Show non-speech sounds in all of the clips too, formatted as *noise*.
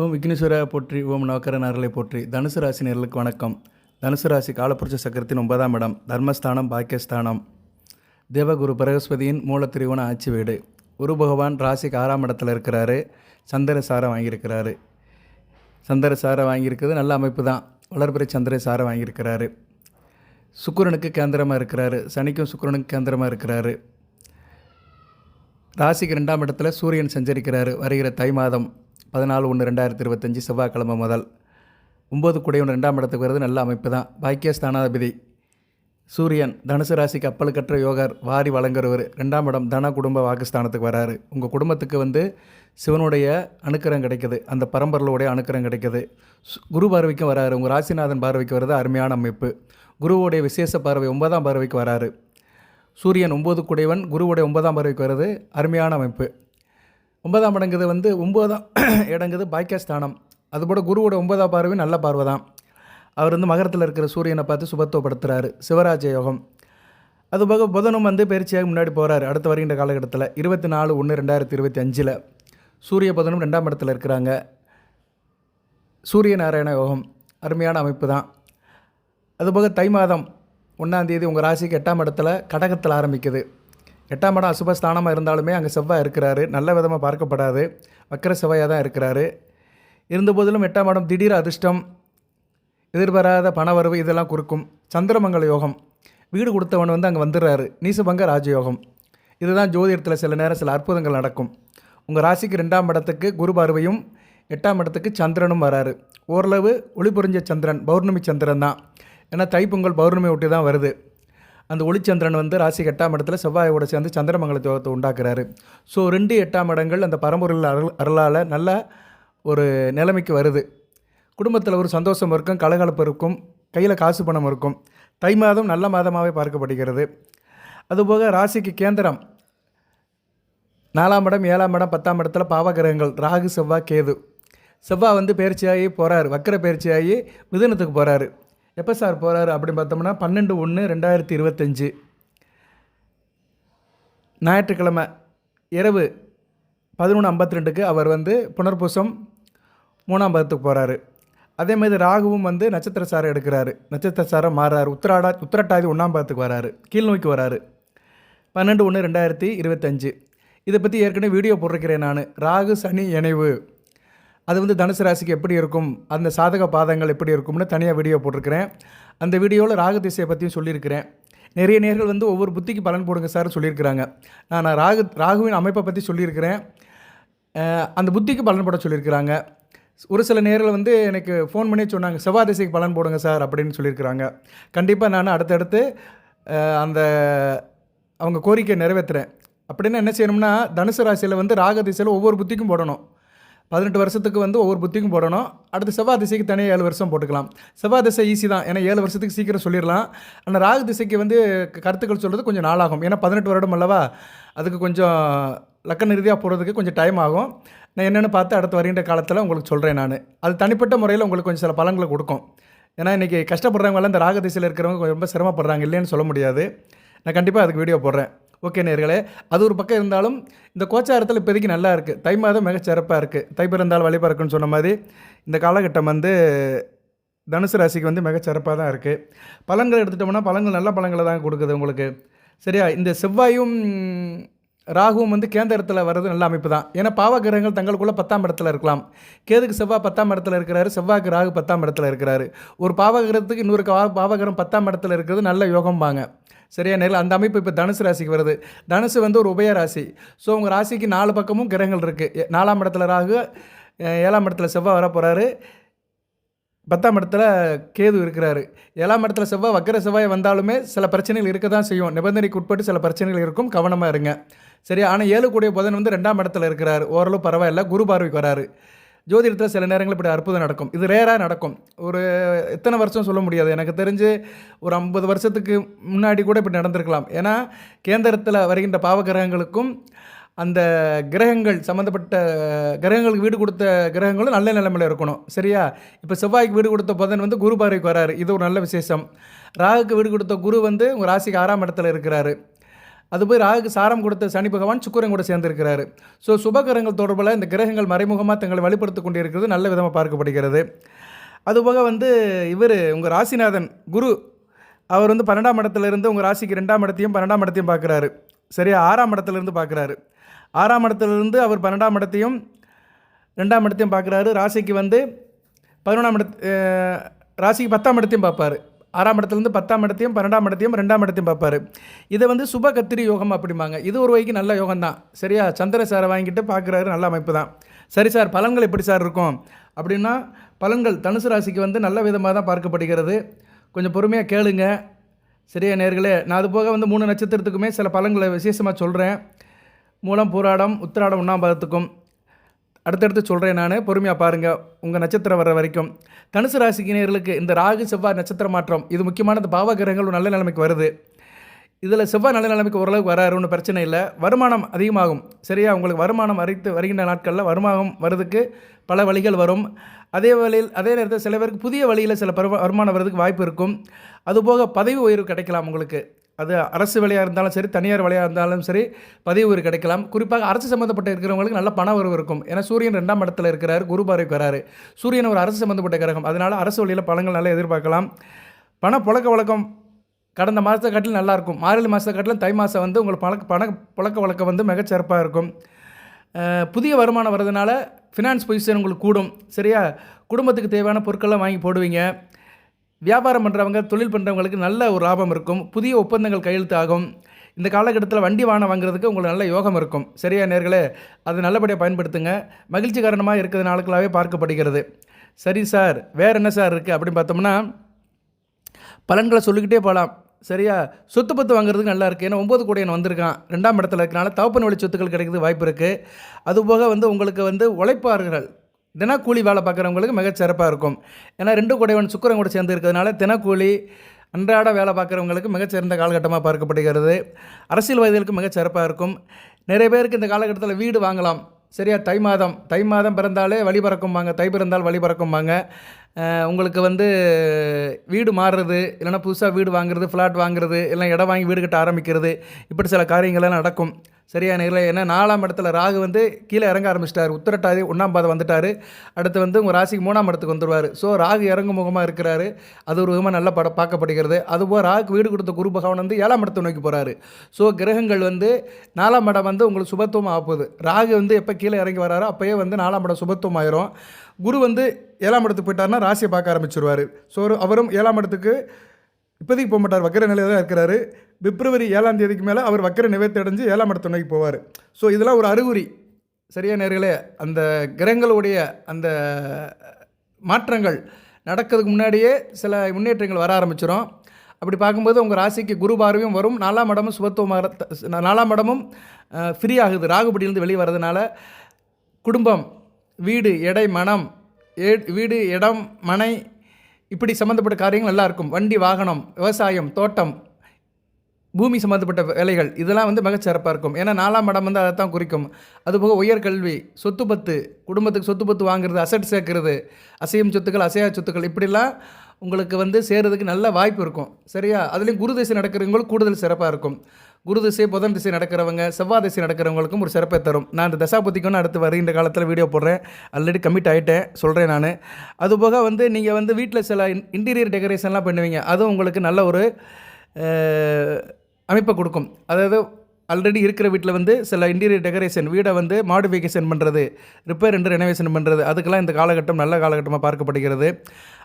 ஓம் விக்னேஸ்வரா போற்றி ஓம் நவக்கரன் நரலை போற்றி. தனுசு ராசி நேர்களுக்கு வணக்கம். தனுசு ராசி காலப்புருஷ சக்கரத்தின் ஒன்பதாம் இடம் தர்மஸ்தானம் பாக்கியஸ்தானம். தேவகுரு பிரகஸ்பதியின் மூலத்திரிவோன ஆட்சி வீடு. குரு பகவான் ராசிக்கு ஆறாம் இடத்துல இருக்கிறாரு. சந்திர சாரை வாங்கியிருக்கிறாரு. சந்திர சாரை வாங்கியிருக்கிறது நல்ல அமைப்பு தான். வளர்பிறை சந்திர சாரை வாங்கியிருக்கிறாரு. சுக்கரனுக்கு கேந்திரமாக இருக்கிறாரு. சனிக்கும் சுக்கிரனுக்கு கேந்திரமாக இருக்கிறாரு. ராசிக்கு ரெண்டாம் இடத்துல சூரியன் சஞ்சரிக்கிறாரு. வருகிற தை மாதம். பதினாலு ஒன்று ரெண்டாயிரத்தி இருபத்தஞ்சி செவ்வாய்க்கிழமை முதல் ஒம்பது குடையவன் ரெண்டாம் இடத்துக்கு வருது நல்ல அமைப்பு தான். பாக்கியஸ்தானாதிபதி சூரியன் தனுசு ராசிக்கு அப்பழுக்கற்ற யோகர் வாரி வழங்குறவர். ரெண்டாம் இடம் தன குடும்ப வாக்குஸ்தானத்துக்கு வராரு. உங்கள் குடும்பத்துக்கு வந்து சிவனுடைய அணுக்கரம் கிடைக்குது. அந்த பரம்பரலோடைய அணுக்கரம் கிடைக்குது. குரு பார்வைக்கும் வராரு. உங்கள் ராசிநாதன் பார்வைக்கு வர்றது அருமையான அமைப்பு. குருவோடைய விசேஷ பார்வை ஒன்பதாம் பார்வைக்கு வராரு. சூரியன் ஒம்பது குடைவன் குருவுடைய ஒன்பதாம் பார்வைக்கு வர்றது அருமையான அமைப்பு. ஒன்பதாம் இடங்குது வந்து ஒன்பதாம் *clears throat* இடங்குது பாக்கியஸ்தானம். அதுபோல் குருவோட ஒன்பதாம் பார்வை நல்ல பார்வை தான் அவர் வந்து மகரத்தில் இருக்கிற சூரியனை பார்த்து சுபத்துவப்படுத்துகிறாரு சிவராஜ யோகம். அதுபோக புதனும் வந்து பயிற்சியாக முன்னாடி போகிறாரு அடுத்த வருகின்ற காலகட்டத்தில் இருபத்தி நாலு ஒன்று ரெண்டாயிரத்தி இருபத்தி அஞ்சில் சூரிய புதனும் ரெண்டாம் இடத்துல இருக்கிறாங்க. சூரிய நாராயண யோகம். அருமையான அமைப்பு தான் அதுபோக தை மாதம் ஒன்றாந்தேதி உங்கள் ராசிக்கு எட்டாம் இடத்துல கடகத்தில் ஆரம்பிக்குது. எட்டாம் இடம் அசுபஸ்தானமாக இருந்தாலுமே அங்கே செவ்வாய் இருக்கிறாரு. நல்ல விதமாக பார்க்கப்படாது. வக்கர செவ்வாயாக தான் இருக்கிறாரு. இருந்தபோதிலும் எட்டாம் இடம் திடீர் அதிர்ஷ்டம் எதிர்பாராத பணவரவு இதெல்லாம் குறுக்கும். சந்திரமங்கல யோகம். வீடு கொடுத்தவன் வந்து அங்கே வந்துடுறாரு. நீசபங்க ராஜயோகம். இதுதான் ஜோதிடத்தில் சில நேரம் சில அற்புதங்கள் நடக்கும். உங்கள் ராசிக்கு ரெண்டாம் இடத்துக்கு குரு பார்வையும் எட்டாம் இடத்துக்கு சந்திரனும் வராரு. ஓரளவு ஒளி புரிஞ்ச சந்திரன் பௌர்ணமி சந்திரன் தான். ஏன்னா தைப்பொங்கல் பௌர்ணமி ஒட்டி தான் வருது. அந்த ஒளிச்சந்திரன் வந்து ராசிக்கு எட்டாம் இடத்துல செவ்வாயோட சேர்ந்து சந்திரமங்கல யோகத்தை உண்டாக்குறாரு. ஸோ ரெண்டு எட்டாம் இடங்கள் அந்த பரம்பொருள் அருள் அருளால் நல்ல ஒரு நிலைமைக்கு வருது. குடும்பத்தில் ஒரு சந்தோஷம் இருக்கும் கலகலப்பு இருக்கும் கையில் காசு பணம் இருக்கும். தை மாதம் நல்ல மாதமாகவே பார்க்கப்படுகிறது. அதுபோக ராசிக்கு கேந்திரம். நாலாம் இடம் ஏழாம் இடம் பத்தாம் இடத்துல பாவகிரகங்கள் ராகு செவ்வாய் கேது. செவ்வாய் வந்து பயிற்சியாகி போகிறாரு வக்கர பயிற்சியாகி மிதுனத்துக்கு போகிறாரு எப்போ சார் போகிறாரு அப்படின்னு பார்த்தோம்னா பன்னெண்டு ஒன்று ரெண்டாயிரத்தி இருபத்தஞ்சி. ஞாயிற்றுக்கிழமை இரவு பதினொன்று ஐம்பத்தி ரெண்டுக்கு அவர் வந்து புனர்பூசம் மூணாம் பதத்துக்கு போகிறாரு அதே மாதிரி ராகுவும் வந்து நட்சத்திர சாரம் எடுக்கிறாரு. நட்சத்திர சாரம் மாறாரு. உத்திராடா உத்திரட்டாதி ஒன்றாம் பதத்துக்கு வராரு. கீழ் நோக்கி வராரு. பன்னெண்டு ஒன்று ரெண்டாயிரத்தி இருபத்தஞ்சு. இதை பற்றி ஏற்கனவே வீடியோ போட்டிருக்கிறேன் நான். ராகு சனி இணைவு. அது வந்து தனுசு ராசிக்கு எப்படி இருக்கும்? அந்த சாதக பாதங்கள் எப்படி இருக்கும்னு தனியாக வீடியோ போட்டிருக்கிறேன். அந்த வீடியோவில் ராகு திசையை பற்றியும் சொல்லியிருக்கிறேன். நிறைய நேர்கள் வந்து ஒவ்வொரு புத்திக்கு பலன் போடுங்க சார் சொல்லியிருக்கிறாங்க. நான் நான் ராகு ராகுவின் அமைப்பை பற்றி சொல்லியிருக்கிறேன். அந்த புத்திக்கு பலன் போட சொல்லியிருக்கிறாங்க. ஒரு சில நேரில் வந்து எனக்கு ஃபோன் பண்ணி சொன்னாங்க செவ்வாய் திசைக்கு பலன் போடுங்க சார் அப்படின்னு சொல்லியிருக்கிறாங்க. கண்டிப்பாக நான் அடுத்தடுத்து அந்த அவங்க கோரிக்கையை நிறைவேற்றுறேன். அப்படின்னா என்ன செய்யணும்னா தனுசு ராசியில் வந்து ராக திசையில் ஒவ்வொரு புத்திக்கும் போடணும். பதினெட்டு வருஷத்துக்கு வந்து ஒவ்வொரு புத்திக்கும் போடணும். அடுத்து செவ்வாய் திசைக்கு தனியாக ஏழு வருஷம் போட்டுக்கலாம். செவ்வாய் திசை ஈஸி தான். ஏன்னா ஏழு வருஷத்துக்கு சீக்கிரம் சொல்லிடலாம். ஆனால் ராகு திசைக்கு வந்து கருத்துக்கள் சொல்கிறது கொஞ்சம் நாளாகும். ஏன்னா பதினெட்டு வருடம் அல்லவா? அதுக்கு கொஞ்சம் லக்கண ரீதியாக போகிறதுக்கு கொஞ்சம் டைம் ஆகும். நான் என்னென்னு பார்த்து அடுத்து வருகின்ற காலத்தில் உங்களுக்கு சொல்கிறேன் நான். அது தனிப்பட்ட முறையில் உங்களுக்கு கொஞ்சம் சில பலன்களை கொடுக்கும். ஏன்னா இன்றைக்கி கஷ்டப்படுறவங்களாம் இந்த ராக திசையில் இருக்கிறவங்க கொஞ்சம் ரொம்ப சிரமப்படுறாங்க. இல்லைன்னு சொல்ல முடியாது. நான் கண்டிப்பாக அதுக்கு வீடியோ போடுறேன். ஓகே நேர்களே அது ஒரு பக்கம் இருந்தாலும் இந்த கோச்சாரத்தில் இப்போதைக்கு நல்லா இருக்குது தை மாதம் மிக சிறப்பாக இருக்குது தை பிறந்தால் வழிபிறக்குன்னு சொன்ன மாதிரி இந்த காலகட்டம் வந்து தனுசு ராசிக்கு வந்து மிக சிறப்பாக தான் இருக்குது பழங்கள் எடுத்துட்டோம்னா பழங்கள் நல்ல பழங்களை தான் கொடுக்குது உங்களுக்கு. சரியா? இந்த செவ்வாயும் ராகுவும் வந்து கேந்திரத்தில் வர்றது நல்ல அமைப்பு தான் ஏன்னா பாவ கிரகங்கள் தங்களுக்குள்ளே பத்தாம் இடத்துல இருக்கலாம். கேதுக்கு செவ்வாய் பத்தாம் இடத்துல இருக்கிறாரு செவ்வாய்க்கு ராகு பத்தாம் இடத்துல இருக்கிறாரு. ஒரு பாவகிரகத்துக்கு இன்னொரு பாவகிரகம் பத்தாம் இடத்துல இருக்கிறது நல்ல யோகம்பாங்க. சரியா நேரில் அந்த அமைப்பு இப்போ தனுசு ராசிக்கு வருது. தனுசு வந்து ஒரு உபய ராசி. ஸோ உங்கள் ராசிக்கு நாலு பக்கமும் கிரகங்கள் இருக்குது நாலாம் இடத்துல ராகு ஏழாம் இடத்துல செவ்வாய் வர போகிறாரு பத்தாம் இடத்துல கேது இருக்கிறாரு. ஏழாம் இடத்துல செவ்வாய் வக்கர செவ்வாய் வந்தாலுமே சில பிரச்சனைகள் இருக்க தான் செய்யும். நிபந்தனைக்கு உட்பட்டு சில பிரச்சனைகள் இருக்கும். கவனமாக இருங்க. சரி ஆனால் ஏழு கூடிய புதன் வந்து ரெண்டாம் இடத்துல இருக்கிறார். ஓரளவு பரவாயில்ல குரு பார்வைக்கு வராரு. ஜோதிடத்தில் சில நேரங்கள் இப்படி அற்புதம் நடக்கும். இது ரேராக நடக்கும். ஒரு எத்தனை வருஷம் சொல்ல முடியாது. எனக்கு தெரிஞ்சு ஒரு ஐம்பது வருஷத்துக்கு முன்னாடி கூட இப்படி நடந்திருக்கலாம். ஏன்னா கேந்திரத்தில் வருகின்ற பாவகிரகங்களுக்கும் அந்த கிரகங்கள் சம்மந்தப்பட்ட கிரகங்களுக்கு வீடு கொடுத்த கிரகங்களும் நல்ல நிலைமையில் இருக்கணும். சரியா? இப்போ செவ்வாய்க்கு வீடு கொடுத்த புதன் வந்து குரு பார்வைக்கு வராரு. இது ஒரு நல்ல விசேஷம். ராகுக்கு வீடு கொடுத்த குரு வந்து உங்கள் ராசிக்கு ஆறாம் இடத்துல இருக்கிறாரு. அது போய் ராகுக்கு சாரம் கொடுத்த சனி பகவான் சுக்கரன் கூட சேர்ந்திருக்கிறாரு. ஸோ சுபகிரகங்கள் தொடர்பில் இந்த கிரகங்கள் மறைமுகமாக தங்களை வெளிப்படுத்திக் கொண்டிருக்கிறது நல்ல விதமாக பார்க்கப்படுகிறது. அதுபோக வந்து இவர் உங்கள் ராசிநாதன் குரு அவர் வந்து பன்னெண்டாம் இடத்துலேருந்து உங்கள் ராசிக்கு ரெண்டாம் இடத்தையும் பன்னெண்டாம் இடத்தையும் பார்க்குறாரு. சரியா? ஆறாம் இடத்துலேருந்து பார்க்குறாரு. ஆறாம் இடத்துலேருந்து அவர் பன்னெண்டாம் இடத்தையும் ரெண்டாம் இடத்தையும் பார்க்குறாரு. ராசிக்கு வந்து பதினொன்றாம் இட ராசிக்கு பத்தாம் இடத்தையும் பார்ப்பார். ஆறாம் இடத்துலேருந்து பத்தாம் இடத்தையும் பன்னெண்டாம் இடத்தையும் ரெண்டாம் இடத்தையும் பார்ப்பார். இதை வந்து சுப கத்திரி யோகம் அப்படிம்பாங்க. இது ஒரு வகைக்கு நல்ல யோகம் தான். சரியா? சந்திர சாரை வாங்கிட்டு பார்க்குறாரு நல்ல அமைப்பு தான். சரி சார் பலன்கள் எப்படி சார் இருக்கும்? அப்படின்னா பலன்கள் தனுசு ராசிக்கு வந்து நல்ல விதமாக தான் பார்க்கப்படுகிறது. கொஞ்சம் பொறுமையாக கேளுங்க. சரியா நேர்களே? நான் அது போக வந்து மூணு நட்சத்திரத்துக்குமே சில பலன்களை விசேஷமாக சொல்கிறேன் மூலம் பூராடம் உத்திராடம் ஒன்றாம் பாதத்துக்கும். அடுத்தடுத்து சொல்கிறேன் நான். பொறுமையாக பாருங்கள் உங்கள் நட்சத்திரம் வர்ற வரைக்கும். தனுசு ராசிக்கினர்களுக்கு இந்த ராகு செவ்வாய் நட்சத்திர மாற்றம். இது முக்கியமான இந்த பாவ கிரகங்கள் நல்ல நிலைமைக்கு வருது. இதில் செவ்வாய் நல்ல நிலைமைக்கு ஓரளவுக்கு வராரு ஒன்றும் பிரச்சனை இல்லை. வருமானம் அதிகமாகும். சரியா? உங்களுக்கு வருமானம் அறித்து வருகின்ற நாட்களில் வருமானம் வர்றதுக்கு பல வழிகள் வரும். அதே வழியில் அதே நேரத்தில் சில பேருக்கு புதிய வழியில் சில பருவ வருமானம் வர்றதுக்கு வாய்ப்பு இருக்கும். அதுபோக பதவி உயர்வு கிடைக்கலாம் உங்களுக்கு. அது அரசு வேலையாக இருந்தாலும் சரி தனியார் வேலையாக இருந்தாலும் சரி பதவி உயர்வு கிடைக்கலாம். குறிப்பாக அரசு சம்மந்தப்பட்ட இருக்கிறவங்களுக்கு நல்ல பண வரவு இருக்கும். ஏன்னா சூரியன் ரெண்டாம் இடத்துல இருக்கிறார் குரு பார்வைக்கு வராரு சூரியன் ஒரு அரசு சம்மந்தப்பட்ட கிரகம். அதனால் அரசு வழியில் பழங்கள் நல்லா எதிர்பார்க்கலாம். பண புழக்க வழக்கம் கடந்த மாதத்தை காட்டிலும் நல்லாயிருக்கும் மார்கழி மாதத்தை காட்டிலும் தை மாதம் வந்து உங்களுக்கு பழக்க பண புழக்க வழக்கம் வந்து மிகச்சிறப்பாக இருக்கும். புதிய வருமானம் வர்றதுனால ஃபினான்ஸ் பொசிஷன் உங்களுக்கு கூடும். சரியா? குடும்பத்துக்கு தேவையான பொருட்கள்லாம் வாங்கி போடுவீங்க. வியாபாரம் பண்ணுறவங்க தொழில் பண்ணுறவங்களுக்கு நல்ல ஒரு லாபம் இருக்கும். புதிய ஒப்பந்தங்கள் கையெழுத்து ஆகும். இந்த காலகட்டத்தில் வண்டி வாகனம் வாங்குறதுக்கு உங்களுக்கு நல்ல யோகம் இருக்கும். சரியா நேர்களே? அது நல்லபடியாக பயன்படுத்துங்க. மகிழ்ச்சி காரணமாக இருக்கிற நாட்களாகவே பார்க்கப்படுகிறது. சரி சார் வேறு என்ன சார் இருக்குது அப்படின்னு பார்த்தோம்னா பலன்களை சொல்லிக்கிட்டே போகலாம் சரியா? சொத்து பத்து வாங்குறதுக்கு நல்லா இருக்குது ஏன்னா ஒம்பது கோடியன் வந்திருக்கான். ரெண்டாம் இடத்துல இருக்கனால தவப்பன் வழி சொத்துக்கள் கிடைக்கிறது வாய்ப்பு இருக்குது அதுபோக வந்து உங்களுக்கு வந்து உழைப்பாளர்கள் தினக்கூலி வேலை பார்க்குறவங்களுக்கு மிகச்சிறப்பாக இருக்கும். ஏன்னா ரெண்டு குடைவன் சுக்கரன் கூட சேர்ந்து இருக்கிறதுனால தினக்கூலி அன்றாட வேலை பார்க்குறவங்களுக்கு மிகச்சிறந்த காலகட்டமாக பார்க்கப்படுகிறது. அரசியல்வாதிகளுக்கு மிகச்சிறப்பாக இருக்கும். நிறைய பேருக்கு இந்த காலகட்டத்தில் வீடு வாங்கலாம். சரியா? தை மாதம். தை மாதம் பிறந்தாலே வழி பறக்கும்பாங்க தை பிறந்தால் வழி பறக்கும்பாங்க உங்களுக்கு வந்து வீடு மாறுறது இல்லைன்னா புதுசாக வீடு வாங்குறது ஃப்ளாட் வாங்குறது இல்லைனா இடம் வாங்கி வீடு கட்ட ஆரம்பிக்கிறது இப்படி சில காரியங்கள்லாம் நடக்கும். சரியா நேரில்? ஏன்னா நாலாம் இடத்துல ராகு வந்து கீழே இறங்க ஆரம்பிச்சிட்டார். உத்திரட்டாதி ஒன்றாம் பாதை வந்துட்டார். அடுத்து வந்து உங்கள் ராசிக்கு மூணாம் இடத்துக்கு வந்துடுவார் ஸோ ராகு இறங்கு முகமாக இருக்கிறாரு. அது ஒரு விதமாக நல்ல பட பார்க்கப்படுகிறது. அதுபோல் ராகு வீடு கொடுத்த குரு பகவான் வந்து ஏழாம் இடத்தை நோக்கி போகிறாரு ஸோ கிரகங்கள் வந்து நாலாம் இடம் வந்து உங்களுக்கு சுபத்துவம் ஆகுது ராகு வந்து எப்போ கீழே இறங்கி வராரோ அப்போயே வந்து நாலாம் இடம் சுபத்துவம் ஆயிரும். குரு வந்து ஏழாம் இடத்துக்கு போயிட்டாருன்னா ராசியை பார்க்க ஆரம்பிச்சிருவார். ஸோ அவரும் ஏழாம் இடத்துக்கு இப்போதைக்கு போக மாட்டார் வக்கர நிலையில் தான் இருக்கிறாரு. பிப்ரவரி ஏழாம் தேதிக்கு மேலே அவர் வக்கர நிவர்த்தி அடைஞ்சு ஏழாம் இடத்து நோக்கி போவார். ஸோ இதெல்லாம் ஒரு அறிகுறி. சரியா நேர்களே அந்த கிரகங்களுடைய அந்த மாற்றங்கள் நடக்கிறதுக்கு முன்னாடியே சில முன்னேற்றங்கள் வர ஆரம்பிச்சிடும் அப்படி பார்க்கும்போது உங்கள் ராசிக்கு குரு பார்வையும் வரும். நாலாம் இடமும் சுபத்துவமாக நாலாம் இடமும் ஃப்ரீ ஆகுது. ராகுபடியிலேருந்து வெளியே வர்றதுனால குடும்பம் வீடு எடை மனம் ஏ வீடு இடம் மனை இப்படி சம்மந்தப்பட்ட காரியங்கள் நல்லா இருக்கும் வண்டி வாகனம் விவசாயம் தோட்டம் பூமி சம்மந்தப்பட்ட வேலைகள் இதெல்லாம் வந்து மிகச்சிறப்பாக இருக்கும். ஏன்னா நாலாம் இடம் வந்து அதை தான் குறிக்கும். அதுபோக உயர்கல்வி சொத்து பத்து குடும்பத்துக்கு சொத்து பத்து வாங்குறது அசட் சேர்க்கறது அசையும் சொத்துக்கள் அசையா சொத்துக்கள் இப்படிலாம் உங்களுக்கு வந்து சேர்கிறதுக்கு நல்ல வாய்ப்பு இருக்கும். சரியா? அதுலேயும் குரு திசை நடக்கிறவங்களுக்கு கூடுதல் சிறப்பாக இருக்கும். குரு திசை புதன் திசை நடக்கிறவங்க செவ்வாய் திசை நடக்கிறவங்களுக்கும் ஒரு சிறப்பை தரும். நான் இந்த தசாபதிக்குன்னு அடுத்து வருகின்ற காலத்தில் வீடியோ போடுறேன். ஆல்ரெடி கமிட் ஆகிட்டேன் சொல்கிறேன் நான். அதுபோக வந்து நீங்கள் வந்து வீட்டில் சில இன்டீரியர் டெக்கரேஷன்லாம் பண்ணுவீங்க. அதுவும் உங்களுக்கு நல்ல ஒரு அமைப்பை கொடுக்கும். அதாவது ஆல்ரெடி இருக்கிற வீட்டில் வந்து சில இன்டீரியர் டெக்கரேஷன் வீடை வந்து மாடிஃபிகேஷன் பண்ணுறது ரிப்பேர் என்று ரெனோவேஷன் பண்ணுறது அதுக்கெல்லாம் இந்த காலகட்டம் நல்ல காலகட்டமாக பார்க்கப்படுகிறது.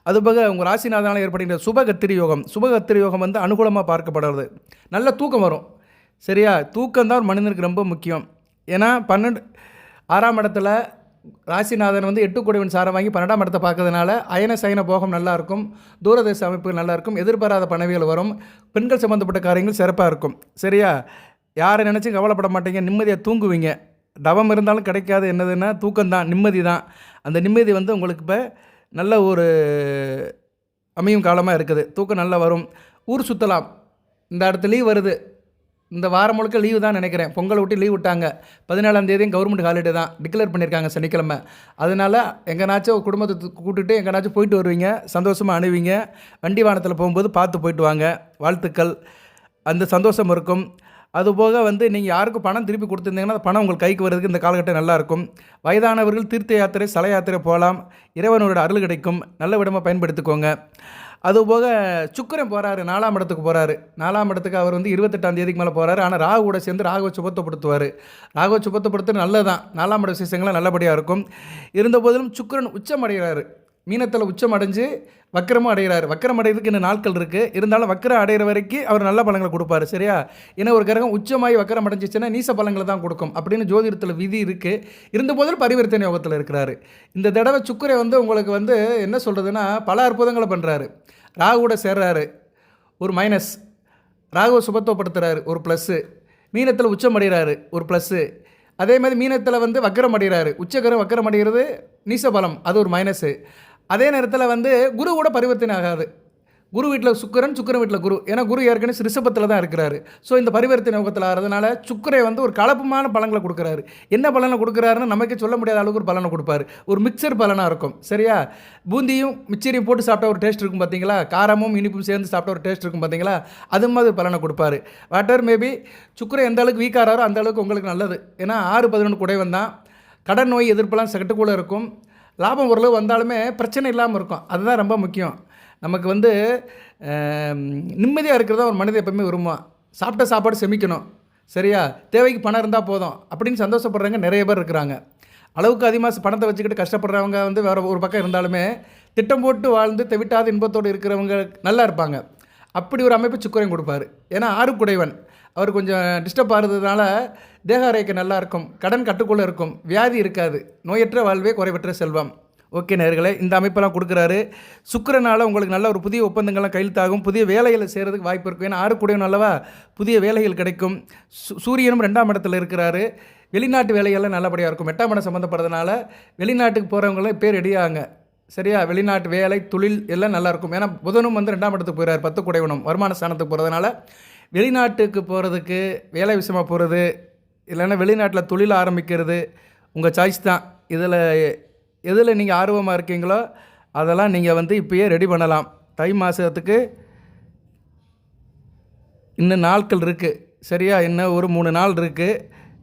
அதுபோக உங்கள் ராசிநாதனால் ஏற்படுகிற சுபகத்திரி யோகம். சுபகத்திரி யோகம் வந்து அனுகூலமாக பார்க்கப்படுறது நல்ல தூக்கம் வரும். சரியா? தூக்கம் தான் ஒரு மனிதனுக்கு ரொம்ப முக்கியம். ஏன்னா பன்னெண்டு ஆறாம் இடத்துல ராசிநாதன் வந்து எட்டு கோடிவன் சாரம் வாங்கி பன்னெண்டாம் இடத்தை பார்க்கறதுனால அயன சயன போகம் நல்லாயிருக்கும் தூரதேச அமைப்புகள் நல்லாயிருக்கும் எதிர்பாராத பணவிகள் வரும் பெண்கள் சம்மந்தப்பட்ட காரியங்கள் சிறப்பாக இருக்கும். சரியா? யாரை நினச்சும் கவலைப்பட மாட்டீங்க நிம்மதியாக தூங்குவீங்க. தவம் இருந்தாலும் கிடைக்காது என்னதுன்னா தூக்கம்தான் நிம்மதி தான் அந்த நிம்மதி வந்து உங்களுக்கு இப்போ நல்ல ஒரு அமையும் காலமாக இருக்குது. தூக்கம் நல்லா வரும். ஊர் சுற்றலாம் இந்த இடத்துலையும் லீவ் வருது. இந்த வாரம் முழுக்க லீவு தான் நினைக்கிறேன். பொங்கலை விட்டு லீவ் விட்டாங்க. பதினாலாம் தேதியும் கவர்மெண்ட் ஹாலிடே தான். டிக்ளேர் பண்ணியிருக்காங்க சனிக்கிழமை. அதனால் எங்கேனாச்சும் குடும்பத்தை தூ- எங்கேனாச்சும் போயிட்டு வருவீங்க. சந்தோஷமாக அணுவீங்க. வண்டி வாகனத்தில் போகும்போது பார்த்து போயிட்டு வாங்க. வாழ்த்துக்கள். அந்த சந்தோஷம் இருக்கும். அதுபோக வந்து நீங்கள் யாருக்கும் பணம் திருப்பி கொடுத்துருந்தீங்கன்னா அந்த பணம் உங்கள் கைக்கு வர்றதுக்கு இந்த காலகட்டம் நல்லாயிருக்கும் வயதானவர்கள் தீர்த்த யாத்திரை சல யாத்திரை போகலாம். இறைவனோட அருள் கிடைக்கும். நல்ல விடமாக பயன்படுத்திக்கோங்க. அதுபோக சுக்கரன் போகிறாரு நாலாம் இடத்துக்கு போகிறாரு நாலாம் இடத்துக்கு அவர் வந்து இருபத்தெட்டாம் தேதிக்கு மேலே போகிறாரு ஆனால் ராகுவோட சேர்ந்து ராகுவை சுபத்தப்படுத்துவார் ராகுவை சுபத்தப்படுத்துறது நல்லது தான் நாலாம் இட விசேஷங்கள்லாம் நல்லபடியாக இருக்கும். இருந்த போதிலும் சுக்கரன் உச்சம் அடைகிறாரு. மீனத்தில் உச்சம் அடைஞ்சு வக்கரமும் அடைகிறார். வக்கரம் அடைகிறதுக்கு இன்னும் நாட்கள் இருக்குது இருந்தாலும் வக்கரம் அடைகிற வரைக்கும் அவர் நல்ல பலங்களை கொடுப்பாரு சரியா? ஏன்னா ஒரு கிரகம் உச்சமாகி வக்கரம் அடைஞ்சிச்சுன்னா நீச பலங்களை தான் கொடுக்கும். அப்படின்னு ஜோதிடத்தில் விதி இருக்குது இருந்தபோதிலும் பரிவர்த்தனை யோகத்தில் இருக்கிறாரு. இந்த தடவை சுக்கரை வந்து உங்களுக்கு வந்து என்ன சொல்கிறதுனா பல அற்புதங்களை பண்ணுறாரு ராகுவோட சேர்றாரு. ஒரு மைனஸ் ராகுவை சுபத்துவப்படுத்துகிறாரு ஒரு ப்ளஸ்ஸு மீனத்தில் உச்சம் அடைகிறாரு. ஒரு ப்ளஸ்ஸு அதே மாதிரி மீனத்தில் வந்து வக்கரம் அடைகிறாரு. உச்சகரம் வக்கரம் அடைகிறது நீசபலம் அது ஒரு மைனஸு அதே நேரத்தில் வந்து குரு கூட பரிவர்த்தனை ஆகாது. குரு வீட்டில் சுக்கரன் சுக்கிரன் வீட்டில் குரு. ஏன்னா குரு ஏற்கனவே ரிஷபத்தில் தான் இருக்கிறாரு. ஸோ இந்த பரிவர்த்தனை யோகத்தில் ஆகிறதுனால சுக்கரை வந்து ஒரு கலப்பமான பலன்களை கொடுக்குறாரு. என்ன பலனை கொடுக்குறாருன்னு நமக்கே சொல்ல முடியாத அளவுக்கு ஒரு பலனை கொடுப்பாரு. ஒரு மிக்சர் பலனாக இருக்கும். சரியா? பூந்தியும் மிச்சரியும் போட்டு சாப்பிட்டா ஒரு டேஸ்ட் இருக்கும் பார்த்தீங்களா காரமும் இனிப்பும் சேர்ந்து சாப்பிட்டா ஒரு டேஸ்ட் இருக்கும் பார்த்தீங்களா அது மாதிரி பலனை கொடுப்பாரு. வாட்டர் மேபி சுக்கரை எந்த அளவுக்கு வீக்காகிறாரோ அந்த அளவுக்கு உங்களுக்கு நல்லது. ஏன்னா ஆறு பதினொன்று குடைவன் தான். கடன் நோய் எதிர்ப்பெல்லாம் சகட்டுக்குள்ளே இருக்கும். லாபம் ஓரளவு வந்தாலுமே பிரச்சனை இல்லாமல் இருக்கும். அதுதான் ரொம்ப முக்கியம். நமக்கு வந்து நிம்மதியாக இருக்கிறதா ஒரு மனிதன் எப்பவுமே விரும்புவான். சாப்பிட்ட சாப்பாடு செமிக்கணும். சரியா? தேவைக்கு பணம் இருந்தால் போதும். அப்படின்னு சந்தோஷப்படுறவங்க நிறைய பேர் இருக்கிறாங்க. அளவுக்கு அதிகமாக பணத்தை வச்சுக்கிட்டு கஷ்டப்படுறவங்க வந்து வேறு ஒரு பக்கம் இருந்தாலுமே திட்டம் போட்டு வாழ்ந்து தெவிட்டாத இன்பத்தோடு இருக்கிறவங்க நல்லா இருப்பாங்க. அப்படி ஒரு அமைப்பு சுக்கரையும் கொடுப்பாரு. ஏன்னா ஆறு குடைவன் அவர் கொஞ்சம் டிஸ்டர்ப் ஆகிறதுனால தேக ஆரோக்கியம் நல்லா இருக்கும். கடன் கட்டுக்குள்ளே இருக்கும். வியாதி இருக்காது. நோயற்ற வாழ்வே குறைவற்ற செல்வம். ஓகே நேர்களை இந்த அமைப்பெல்லாம் கொடுக்குறாரு. சுக்கரனால் உங்களுக்கு நல்ல ஒரு புதிய ஒப்பந்தங்கள்லாம் கையெழுத்தாகும் புதிய வேலைகளை செய்கிறதுக்கு வாய்ப்பு இருக்கும். ஏன்னா ஆறு கூடயும் அல்லவா புதிய வேலைகள் கிடைக்கும். சு- சூரியனும் ரெண்டாம் இடத்துல இருக்கிறாரு. வெளிநாட்டு வேலைகள்லாம் நல்லபடியாக இருக்கும். எட்டாம் இடம் சம்மந்தப்படுறதுனால வெளிநாட்டுக்கு போகிறவங்களே பேர் ரெடியாங்க சரியா? வெளிநாட்டு வேலை தொழில் எல்லாம் நல்லா இருக்கும். ஏன்னா புதனும் வந்து ரெண்டாம் இடத்துக்கு போயிறார். பத்து குடைவனும் வருமான ஸ்தானத்துக்கு போகிறதுனால வெளிநாட்டுக்கு போகிறதுக்கு வேலை விஷயமா போகிறது இல்லைன்னா வெளிநாட்டில் தொழில் ஆரம்பிக்கிறது உங்கள் சாய்ஸ் தான். இதில் எதில் நீங்கள் ஆர்வமாக இருக்கீங்களோ அதெல்லாம் நீங்கள் வந்து இப்போயே ரெடி பண்ணலாம். தை மாதத்துக்கு இன்னும் நாட்கள் இருக்குது சரியா? இன்னும் ஒரு மூணு நாள் இருக்குது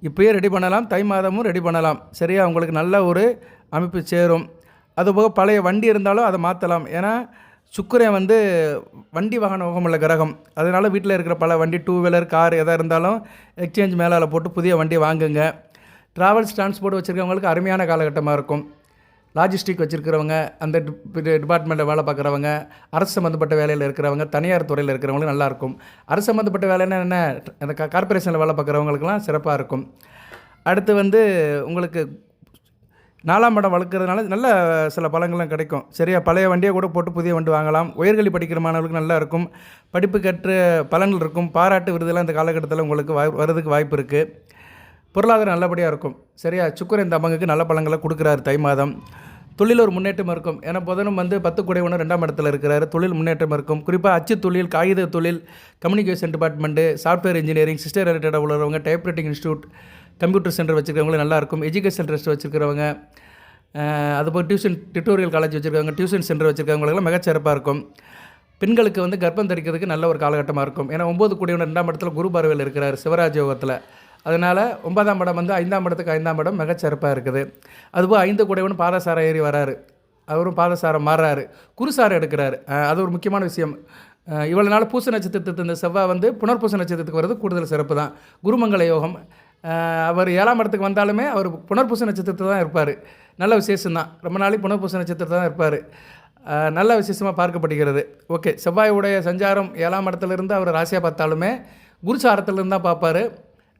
இப்போயே ரெடி பண்ணலாம். தை மாதமும் ரெடி பண்ணலாம். சரியா? உங்களுக்கு நல்ல ஒரு அமைப்பு சேரும். அதுபோக பழைய வண்டி இருந்தாலும் அதை மாற்றலாம் ஏன்னா சுக்கரன் வந்து வண்டி வாகன உள்ள கிரகம். அதனால் வீட்டில் இருக்கிற பல வண்டி டூ வீலர் கார் எதாக இருந்தாலும் எக்ஸ்சேஞ்ச் மேலால் போட்டு புதிய வண்டி வாங்குங்க. ட்ராவல்ஸ் டிரான்ஸ்போர்ட் வச்சுருக்கவங்களுக்கு அருமையான காலகட்டமாக இருக்கும். லாஜிஸ்டிக் வச்சுருக்கிறவங்க அந்த டிபார்ட்மெண்ட்டில் வேலை பார்க்குறவங்க அரசு சம்மந்தப்பட்ட வேலையில் இருக்கிறவங்க தனியார் துறையில் இருக்கிறவங்களுக்கு நல்லாயிருக்கும் அரசு சம்மந்தப்பட்ட வேலைன்னா என்ன அந்த கார்பரேஷனில் வேலை பார்க்குறவங்களுக்குலாம் சிறப்பாக இருக்கும். அடுத்து வந்து உங்களுக்கு நாலாம் இடம் வளர்க்குறதுனால நல்ல சில பலங்கள்லாம் கிடைக்கும். சரியா பழைய வண்டியை கூட போட்டு புதிய வண்டி வாங்கலாம். உயர்கல்வி படிக்கிற மாணவர்களுக்கு நல்லா இருக்கும். படிப்பு கற்று பலன்கள் இருக்கும். பாராட்டு விருதெல்லாம் இந்த காலகட்டத்தில் உங்களுக்கு வாய் வர்றதுக்கு வாய்ப்பு இருக்குது பொருளாதாரம் நல்லபடியாக இருக்கும். சரியா சுக்கரன் இந்த நல்ல பழங்களை கொடுக்குறாரு தை மாதம். தொழில் ஒரு முன்னேற்றம் இருக்கும். ஏன்னா புதனும் வந்து பத்து குடை ஒன்று ரெண்டாம் இடத்துல இருக்கிறாரு. தொழில் முன்னேற்றம் இருக்கும். குறிப்பாக அச்சு தொழில் காகித தொழில் communication department software engineering system ரிலேட்டடாக உள்ளவங்க டைப்ரைட்டிங் இன்ஸ்டியூட் கம்ப்யூட்டர் சென்டர் வச்சுருக்கவங்களும் நல்லாயிருக்கும். எஜுகேஷன் ட்ரஸ்ட் வச்சுருக்கிறவங்க அதுபோல் டியூஷன் டியூட்டோரியல் காலேஜ் வச்சுருக்கவங்க டியூஷன் சென்டர் வச்சுருக்கவங்களுக்கெல்லாம் மிகச்சிறப்பாக இருக்கும். பெண்களுக்கு வந்து கர்ப்பம் தரிக்கிறதுக்கு நல்ல ஒரு காலகட்டமாக இருக்கும். ஏன்னா ஒம்பது கூடிய ரெண்டாம் இடத்துல குரு பார்வையில் இருக்கிறார் சிவராஜ் யோகத்தில். அதனால் ஒன்பதாம் இடம் வந்து ஐந்தாம் இடத்துக்கு ஐந்தாம் இடம் மிகச்சிறப்பாக இருக்குது. அதுபோல் ஐந்து கூடையவன் பாதசாரம் ஏறி வராரு. அவரும் பாதசாரம் மாறுறாரு. குருசாரம் எடுக்கிறாரு. அது ஒரு முக்கியமான விஷயம். இவ்வளோ நாள் பூச நட்சத்திரத்துக்கு இந்த செவ்வாய் வந்து புனர்பூச நட்சத்திரத்துக்கு வர்றது கூடுதல் சிறப்பு தான். குருமங்கல யோகம் அவர் ஏழாம் இடத்துக்கு வந்தாலுமே அவர் புனர்பூச நட்சத்திரத்தில் தான் இருப்பார். நல்ல விசேஷம் தான் ரொம்ப நாளைக்கு புனர்பூச நட்சத்திரத்தில் தான் இருப்பார். நல்ல விசேஷமாக பார்க்கப்படுகிறது. ஓகே செவ்வாயுடைய சஞ்சாரம் ஏழாம் இடத்துலேருந்து அவர் ராசியாக பார்த்தாலுமே குருசாரத்துலேருந்து தான் பார்ப்பார்.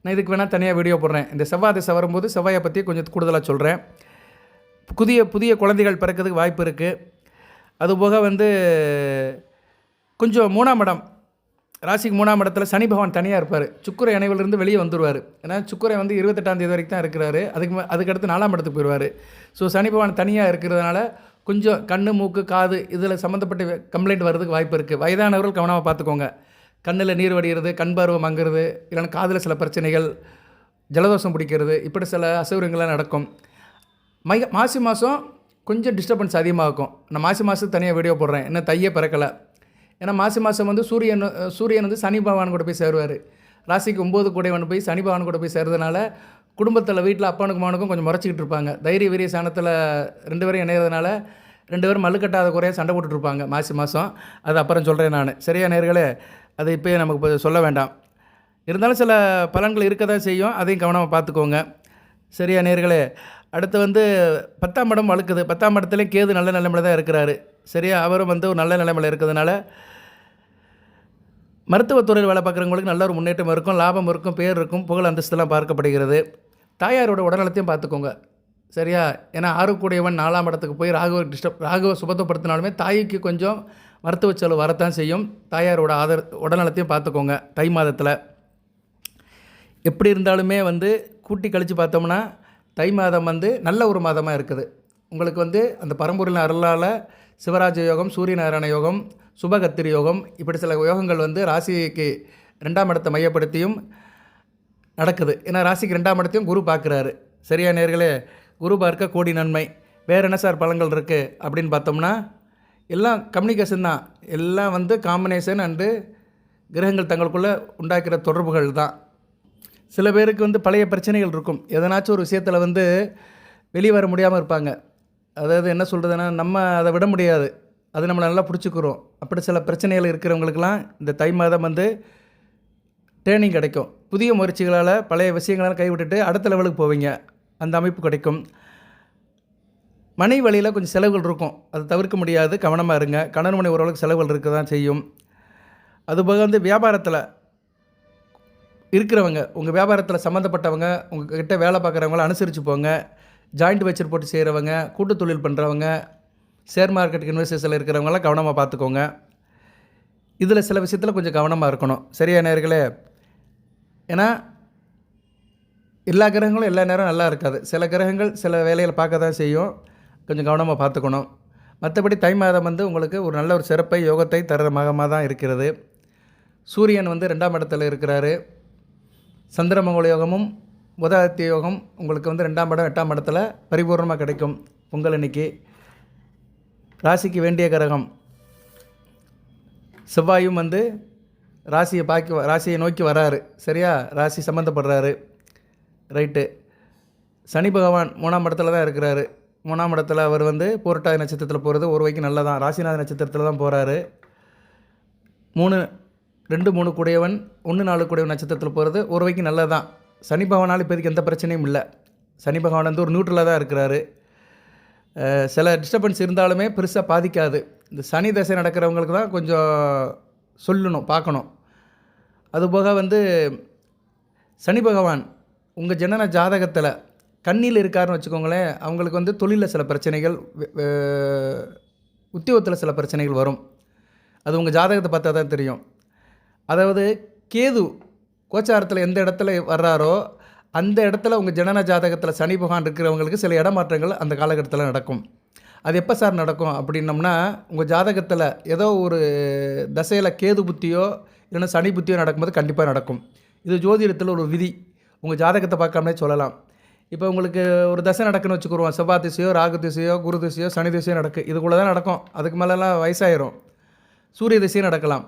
நான் இதுக்கு வேணால் தனியாக வீடியோ போடுறேன். இந்த செவ்வாய் திசை வரும்போது செவ்வாயை பற்றி கொஞ்சம் கூடுதலாக சொல்கிறேன் புதிய புதிய குழந்தைகள் பிறக்கிறதுக்கு வாய்ப்பு இருக்குது அதுபோக வந்து கொஞ்சம் மூணாம் இடம் ராசிக்கு மூணாம் இடத்துல சனி பகவான் தனியாக இருப்பார். சுக்கர இணைவிலிருந்து வெளியே வந்துடுவார் ஏன்னா சுக்கரை வந்து இருபத்தெட்டாம் தேதி வரைக்கும் தான் இருக்கிறாரு. அதுக்கு அதுக்கடுத்து நாலாம் இடத்துக்கு போயிடுவார் ஸோ சனி பகவான் தனியாக இருக்கிறதுனால கொஞ்சம் கண் மூக்கு காது இதில் சம்மந்தப்பட்ட கம்ப்ளைண்ட் வர்றதுக்கு வாய்ப்பு இருக்குது வயதானவர்கள் கவனமாக பார்த்துக்கோங்க. கண்ணில் நீர் வடிகிறது கண் பருவம் மங்குறது இல்லைன்னா காதில் சில பிரச்சனைகள் ஜலதோஷம் பிடிக்கிறது இப்படி சில அசௌகரியங்கள்லாம் நடக்கும். மை மாசி மாதம் கொஞ்சம் டிஸ்டர்பன்ஸ் அதிகமாக இருக்கும் நான் மாசி மாதத்துக்கு தனியாக வீடியோ போடுறேன். இன்னும் தையே பிறக்கலை. ஏன்னா மாசி மாதம் வந்து சூரியன் சூரியன் வந்து சனி பகவான் கூட போய் சேருவார். ராசிக்கு ஒம்பது கூடையவன் போய் சனி பகவான் கூட போய் சேர்றதுனால குடும்பத்தில் வீட்டில் அப்பானுக்கும் மகனுக்கும் கொஞ்சம் முறைச்சிக்கிட்டு இருப்பாங்க. தைரிய வீரிய சாணத்தில் ரெண்டு பேரும் இணையறதுனால ரெண்டு பேரும் மல்லுக்கட்டாத குறையாக சண்டை போட்டுட்ருப்பாங்க மாசி மாதம் அது அப்புறம் சொல்கிறேன் நான். சரியா நேர்களே? அது இப்போயே நமக்கு சொல்ல வேண்டாம். இருந்தாலும் சில பலன்கள் இருக்க தான் செய்யும். அதையும் கவனமாக பார்த்துக்கோங்க சரியா நேர்களே? அடுத்து வந்து பத்தாம் இடம் வழுக்குது. பத்தாம் இடத்துலையும் கேது நல்ல நிலைமையில் தான் இருக்கிறாரு. சரியா? அவரும் வந்து ஒரு நல்ல நிலைமையில் இருக்கிறதுனால மருத்துவத்துறையில் வேலை பார்க்குறவங்களுக்கு நல்ல ஒரு முன்னேற்றம் இருக்கும் லாபம் இருக்கும் பேர் இருக்கும் புகழ் அந்தஸ்தெல்லாம் பார்க்கப்படுகிறது. தாயாரோட உடல்நலத்தையும் பார்த்துக்கோங்க. சரியா? ஏன்னா ஆறுக்கூடியவன் நாலாம் இடத்துக்கு போய் ராகுவை டிஸ்டர்ப் ராகுவை சுபத்தப்படுத்தினாலுமே தாய்க்கு கொஞ்சம் மருத்துவ செலவு வரத்தான் செய்யும். தாயாரோட ஆதர உடல்நலத்தையும் பார்த்துக்கோங்க தை மாதத்தில். எப்படி இருந்தாலுமே வந்து கூட்டி கழித்து பார்த்தோம்னா தை மாதம் வந்து நல்ல ஒரு மாதமாக இருக்குது. உங்களுக்கு வந்து அந்த பரம்பூரில் அருளால் சிவராஜ யோகம் சூரிய நாராயண யோகம் சுபகத்திரி யோகம் இப்படி சில யோகங்கள் வந்து ராசிக்கு ரெண்டாம் இடத்தை மையப்படுத்தியும் நடக்குது. ஏன்னா ராசிக்கு ரெண்டாம் இடத்தையும் குரு பார்க்குறாரு. சரியா நேர்களே? குரு பார்க்க கோடி நன்மை. வேறு என்ன சார் பழங்கள் இருக்குது அப்படின்னு பார்த்தோம்னா எல்லாம் கம்யூனிகேஷன் தான். எல்லாம் வந்து காம்பினேஷன் அண்டு கிரகங்கள் தங்களுக்குள்ளே உண்டாக்கிற தொடர்புகள் தான். சில பேருக்கு வந்து பழைய பிரச்சனைகள் இருக்கும். எதனாச்சும் ஒரு விஷயத்தில் வந்து வெளியே வர முடியாமல் இருப்பாங்க. அதாவது என்ன சொல்கிறதுன்னா நம்ம அதை விட முடியாது. அது நம்மளை நல்லா பிடிச்சிக்கிறோம் அப்படி சில பிரச்சனைகள் இருக்கிறவங்களுக்கெல்லாம் இந்த தை மாதம் வந்து ட்ரைனிங் கிடைக்கும். புதிய முயற்சிகளால் பழைய விஷயங்களால் கைவிட்டுட்டு அடுத்த லெவலுக்கு போவீங்க. அந்த அமைப்பு கிடைக்கும். மனை வழியில் கொஞ்சம் செலவுகள் இருக்கும். அதை தவிர்க்க முடியாது. கவனமாக இருங்க. கணவன் மனை ஓரளவுக்கு செலவுகள் இருக்க தான் செய்யும் அதுபோக வந்து வியாபாரத்தில் இருக்கிறவங்க உங்கள் வியாபாரத்தில் சம்மந்தப்பட்டவங்க உங்கள் கிட்டே வேலை பார்க்குறவங்கள அனுசரித்து போங்க. ஜாயிண்ட் வெச்சர் போட்டு செய்கிறவங்க கூட்டு தொழில் பண்ணுறவங்க ஷேர் மார்க்கெட் இன்வெஸ்டர்ஸில் இருக்கிறவங்களாம் கவனமாக பார்த்துக்கோங்க. இதில் சில விஷயத்தில் கொஞ்சம் கவனமாக இருக்கணும். சரியா நேர்களே ஏன்னா எல்லா கிரகங்களும் எல்லா நேரம் நல்லா இருக்காது. சில கிரகங்கள் சில வேலைகளை பார்க்க தான் செய்யும். கொஞ்சம் கவனமாக பார்த்துக்கணும். மற்றபடி தை மாதம் வந்து உங்களுக்கு ஒரு நல்ல ஒரு சிறப்பை யோகத்தை தர மாதமாக தான் இருக்கிறது. சூரியன் வந்து ரெண்டாம் இடத்துல இருக்கிறாரு. சந்திரமங்கல யோகமும் புதாதித்ய யோகம் உங்களுக்கு வந்து ரெண்டாம் இடம் எட்டாம் இடத்துல பரிபூர்ணமாக கிடைக்கும். பொங்கல் அன்னைக்கு. ராசிக்கு வேண்டிய கிரகம். செவ்வாயும் வந்து ராசியை பாக்கி ராசியை நோக்கி வராரு. சரியா? ராசி சம்மந்தப்படுறாரு ரைட்டு. சனி பகவான் மூணாம் இடத்துல தான் இருக்கிறாரு. மூணாம் இடத்துல அவர் வந்து பூரட்டாதி நட்சத்திரத்தில் போகிறது ஒரு வைக்கு நல்லதான். ராசிநாத நட்சத்திரத்தில் தான் போகிறாரு மூணு ரெண்டு மூணு கூடையவன் ஒன்று நாலு கூடையவன் நட்சத்திரத்தில் போகிறது ஒரு வைக்கு நல்லதான். சனி பகவானால் இப்போதைக்கு எந்த பிரச்சனையும் இல்லை. சனி பகவான் வந்து ஒரு நியூட்ரலாக தான் இருக்கிறாரு. சில டிஸ்டர்பன்ஸ் இருந்தாலுமே பெருசாக பாதிக்காது. இந்த சனி தசை நடக்கிறவங்களுக்கு தான் கொஞ்சம் சொல்லணும் பார்க்கணும். அதுபோக வந்து சனி பகவான் உங்கள் ஜனன ஜாதகத்தில் கண்ணியில் இருக்காருன்னு வச்சுக்கோங்களேன் அவங்களுக்கு வந்து தொழிலில் சில பிரச்சனைகள் உத்தியோகத்தில் சில பிரச்சனைகள் வரும். அது உங்கள் ஜாதகத்தை பார்த்தா தான் தெரியும். அதாவது கேது கோச்சாரத்தில் எந்த இடத்துல வர்றாரோ அந்த இடத்துல உங்கள் ஜனன ஜாதகத்தில் சனி பகவான் இருக்கிறவங்களுக்கு சில இடமாற்றங்கள் அந்த காலகட்டத்தில் நடக்கும். அது எப்போ சார் நடக்கும் அப்படின்னம்னா உங்கள் ஜாதகத்தில் ஏதோ ஒரு தசையில் கேது புத்தியோ இல்லைன்னா சனி புத்தியோ நடக்கும்போது கண்டிப்பாக நடக்கும். இது ஜோதிடத்தில் ஒரு விதி. உங்கள் ஜாதகத்தை பார்க்காமலே சொல்லலாம். இப்போ உங்களுக்கு ஒரு தசை நடக்குன்னு வச்சுக்கிருவோம் செவ்வாய் திசையோ ராகு திசையோ குரு திசையோ சனி திசையோ நடக்கு. இதுக்குள்ளே தான் நடக்கும். அதுக்கு மேலெலாம் வயசாயிரும். சூரிய திசையும் நடக்கலாம்.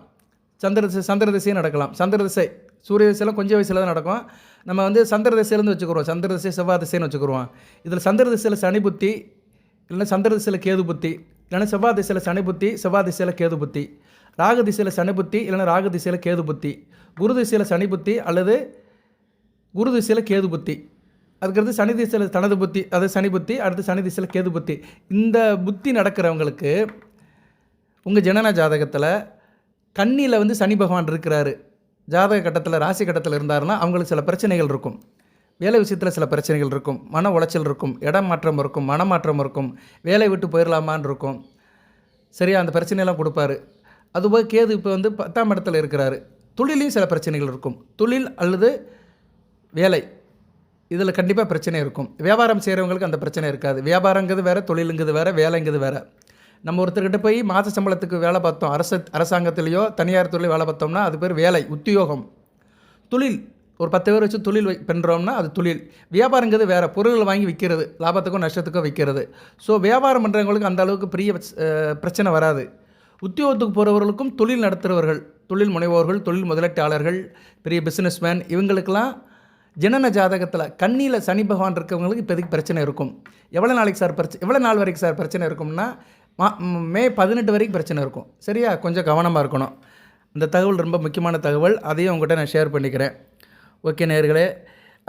சந்திர திசை சந்திர திசையும் நடக்கலாம். சந்திர திசை சூரிய திசையெல்லாம் கொஞ்சம் வயசில் தான் நடக்கும். நம்ம வந்து சந்திர திசையிலேருந்து வச்சுக்கிறோம். சந்திர திசை செவ்வாய் திசைன்னு வச்சுக்கிருவோம் இதில் சந்திர திசையில் சனி புத்தி இல்லைன்னா சந்திர திசையில் கேது புத்தி இல்லைன்னா செவ்வாய் திசையில் சனி புத்தி செவ்வாய் திசையில் கேது புத்தி ராகு திசையில் சனி புத்தி இல்லைன்னா ராகு திசையில் கேது புத்தி குரு திசையில் சனி புத்தி அல்லது குரு திசையில் கேது புத்தி. அதுக்கடுத்து சனி திசையில் தனது புத்தி அது சனி புத்தி அடுத்து சனி திசையில் கேது புத்தி. இந்த புத்தி நடக்கிறவங்களுக்கு உங்கள் ஜனன ஜாதகத்தில் கண்ணியில் வந்து சனி பகவான் இருக்கிறாரு. ஜாதக கட்டத்தில் ராசி கட்டத்தில் இருந்தாருன்னா அவங்களுக்கு சில பிரச்சனைகள் இருக்கும். வேலை விஷயத்தில் சில பிரச்சனைகள் இருக்கும். மன உளைச்சல் இருக்கும். இடம் மாற்றம் இருக்கும். மனமாற்றம் இருக்கும். வேலை விட்டு போயிடலாமான்னு இருக்கும். சரியா அந்த பிரச்சனையெல்லாம் கொடுப்பாரு. அதுபோல் கேது இப்போ வந்து பத்தாம் இடத்துல இருக்கிறாரு. தொழிலையும் சில பிரச்சனைகள் இருக்கும். தொழில் அல்லது வேலை. இதில் கண்டிப்பாக பிரச்சனை இருக்கும். வியாபாரம் செய்கிறவங்களுக்கு அந்த பிரச்சனை இருக்காது. வியாபாரங்கிறது வேறு தொழிலுங்கிறது வேறு வேலைங்கிறது வேறு. நம்ம ஒருத்தர்கிட்ட போய் மாத சம்பளத்துக்கு வேலை பார்த்தோம். அரசு அரசாங்கத்திலேயோ தனியார் துறையில் வேலை பார்த்தோம்னா அது பேர் வேலை உத்தியோகம். தொழில். ஒரு பத்து பேர் வச்சு தொழில் பண்ணுறோம்னா அது தொழில். வியாபாரங்கிறது வேறு. பொருள்கள் வாங்கி விற்கிறது லாபத்துக்கும் நஷ்டத்துக்கும் விற்கிறது ஸோ வியாபாரம் பண்ணுறவங்களுக்கு அந்த அளவுக்கு பெரிய பிரச்சனை வராது. உத்தியோகத்துக்கு போகிறவர்களுக்கும் தொழில் நடத்துகிறவர்கள் தொழில் முனைவோர்கள் தொழில் முதலீட்டாளர்கள் பெரிய பிஸ்னஸ்மேன் இவங்களுக்கெல்லாம் ஜனன ஜாதகத்தில் கண்ணியில் சனி பகவான் இருக்கவங்களுக்கு இப்போதைக்கு பிரச்சனை இருக்கும். எவ்வளோ நாளைக்கு சார் பிரச்சனை எவ்வளோ நாள் வரைக்கும் சார் பிரச்சனை இருக்கும்னா மா மே பதினெட்டு வரைக்கும் பிரச்சனை இருக்கும். சரியா? கொஞ்சம் கவனமாக இருக்கணும். இந்த தகவல் ரொம்ப முக்கியமான தகவல். அதையும் உங்கள்கிட்ட நான் ஷேர் பண்ணிக்கிறேன். ஓகே நேர்களே